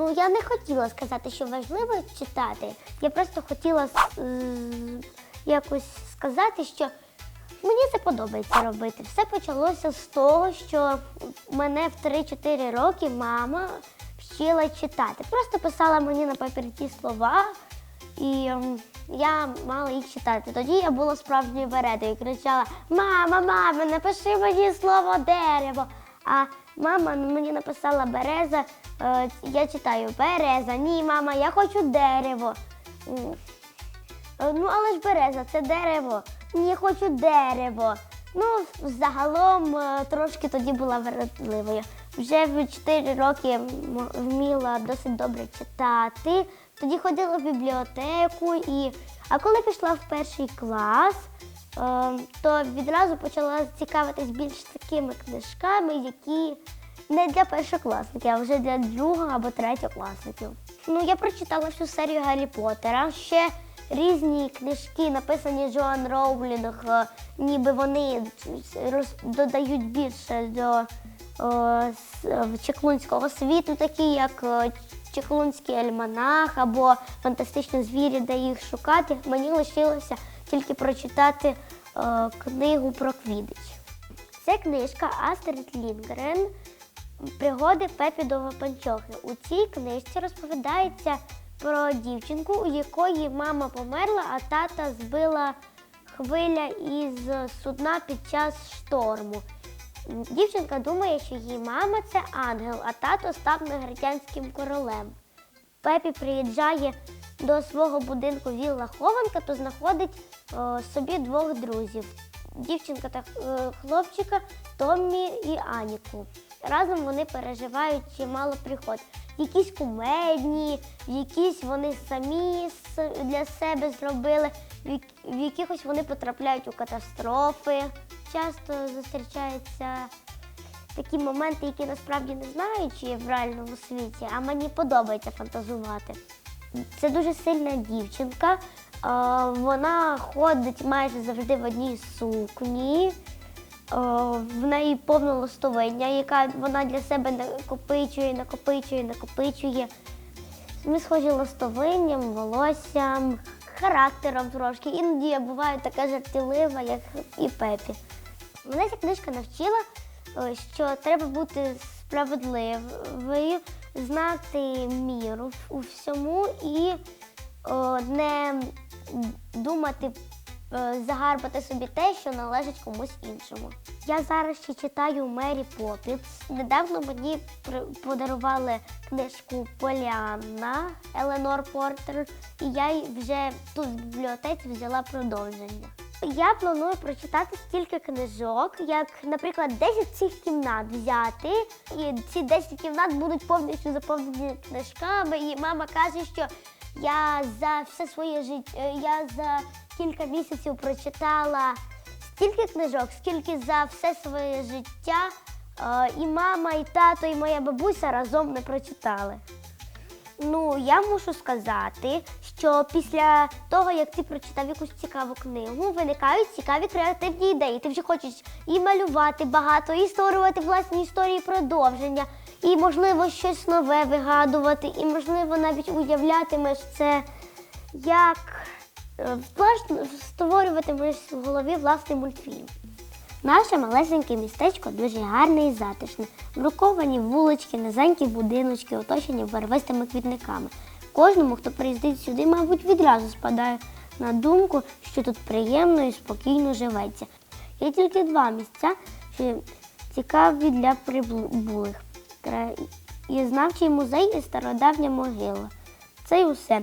Ну, я не хотіла сказати, що важливо читати. Я просто хотіла е, якось сказати, що мені це подобається робити. Все почалося з того, що мене в 3-4 роки мама вчила читати. Просто писала мені на папірці слова, і ем, я мала їх читати. Тоді я була справжньою вередою і кричала: Мама, мама, напиши мені слово дерево. А мама мені написала береза. Е, я читаю береза. Ні, мама, я хочу дерево. Е, Ну, але ж береза, це дерево. Ні, я хочу дерево. Ну, загалом е, трошки тоді була вередливою. Вже в 4 роки вміла досить добре читати. Тоді ходила в бібліотеку і. А коли пішла в перший клас, то відразу почала цікавитись більш такими книжками, які не для першокласників, а вже для другого або третьокласників. Ну, я прочитала всю серію Гаррі Поттера. Ще різні книжки, написані Джоан Роулінг, е, ніби вони роз- додають більше до е, чеклунського світу, такі як е, Чеклунський альманах або фантастичні звірі, де їх шукати. Мені лишилося тільки прочитати е, книгу про Квідич. Це книжка Астрид Лінгрен Пригоди Пепі Довгопанчохи. У цій книжці розповідається про дівчинку, у якої мама померла, а тата збила хвиля із судна під час шторму. Дівчинка думає, що її мама це ангел, а тато став негритянським королем. Пепі приїжджає до свого будинку Вілла Хованка, то знаходить о, собі двох друзів: дівчинка та е, хлопчика Томмі і Аніку. Разом вони переживають чимало пригод. Якісь кумедні, якісь вони самі для себе зробили, в якихось вони потрапляють у катастрофи. Часто зустрічаються такі моменти, які насправді не знаю, чи є в реальному світі, а мені подобається фантазувати. Це дуже сильна дівчинка. е, Вона ходить майже завжди в одній сукні. Е, В неї повне листовиння, яка вона для себе накопичує, накопичує, накопичує. Ми схожі листовинням, волоссям, характером трошки. Іноді я буваю така жартівлива, як і Пепі. Мене ця книжка навчила, е, що треба бути справедливою, знати міру у всьому і о, не думати, е, загарбати собі те, що належить комусь іншому. Я зараз ще читаю Мері Поппінс. Недавно мені подарували книжку Поліанна Еленор Портер, і я вже тут в бібліотеці взяла продовження. Я планую прочитати стільки книжок, як, наприклад, 10 цих кімнат взяти. І ці 10 кімнат будуть повністю заповнені книжками. І мама каже, що я за все своє життя, я за кілька місяців прочитала стільки книжок, скільки за все своє життя е, і мама, і тато, і моя бабуся разом не прочитали. Ну, я мушу сказати, що після того, як ти прочитав якусь цікаву книгу, виникають цікаві креативні ідеї. Ти вже хочеш і малювати багато, і створювати власні історії продовження, і, можливо, щось нове вигадувати, і, можливо, навіть уявлятимеш це як е, створюватимеш в голові власний мультфільм. Наше малесеньке містечко дуже гарне і затишне. Бруковані вулички, низенькі будиночки, оточені барвистими квітниками. Кожному, хто приїздить сюди, мабуть, відразу спадає на думку, що тут приємно і спокійно живеться. Є тільки два місця, що цікаві для прибулих. Краєзнавчий музей і стародавня могила. Це й усе.